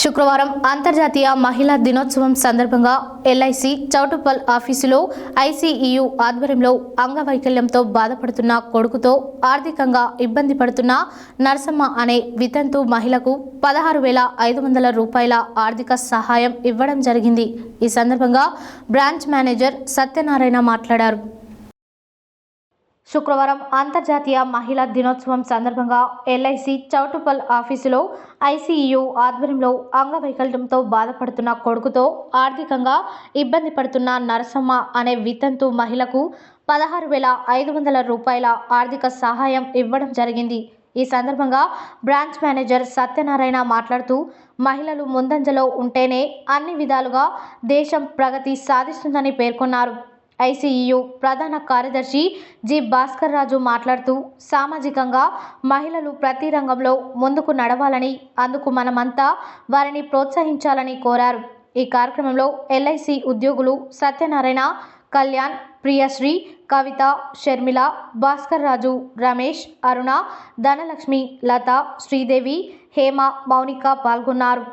శుక్రవారం అంతర్జాతీయ మహిళా దినోత్సవం సందర్భంగా ఎల్ఐసి చౌటుపల్ ఆఫీసులో ఐసీఈయు ఆధ్వర్యంలో అంగవైకల్యంతో బాధపడుతున్న కొడుకుతో ఆర్థికంగా ఇబ్బంది పడుతున్న నరసమ్మ అనే వితంతు మహిళకు పదహారు వేల ఐదు వందల రూపాయల ఆర్థిక సహాయం ఇవ్వడం జరిగింది. ఈ సందర్భంగా బ్రాంచ్ మేనేజర్ సత్యనారాయణ మాట్లాడారు. శుక్రవారం అంతర్జాతీయ మహిళా దినోత్సవం సందర్భంగా ఎల్ఐసి చౌటుపల్ ఆఫీసులో ఐసీఈయు ఆధ్వర్యంలో అంగవైకల్యంతో బాధపడుతున్న కొడుకుతో ఆర్థికంగా ఇబ్బంది పడుతున్న నరసమ్మ అనే వితంతు మహిళకు పదహారు వేల ఐదు వందల రూపాయల ఆర్థిక సహాయం ఇవ్వడం జరిగింది. ఈ సందర్భంగా బ్రాంచ్ మేనేజర్ సత్యనారాయణ మాట్లాడుతూ మహిళలు ముందంజలో ఉంటేనే అన్ని విధాలుగా దేశం ప్రగతి సాధిస్తుందని పేర్కొన్నారు. ఐసీఈయు ప్రధాన కార్యదర్శి జి భాస్కర్ రాజు మాట్లాడుతూ సామాజికంగా మహిళలు ప్రతి రంగంలో ముందుకు నడవాలని అందుకు మనమంతా వారిని ప్రోత్సహించాలని కోరారు. ఈ కార్యక్రమంలో ఎల్ఐసి ఉద్యోగులు సత్యనారాయణ కళ్యాణ్ ప్రియశ్రీ కవిత షర్మిల భాస్కర్ రాజు రమేష్ అరుణ ధనలక్ష్మి లత శ్రీదేవి హేమ మౌనిక పాల్గొన్నారు.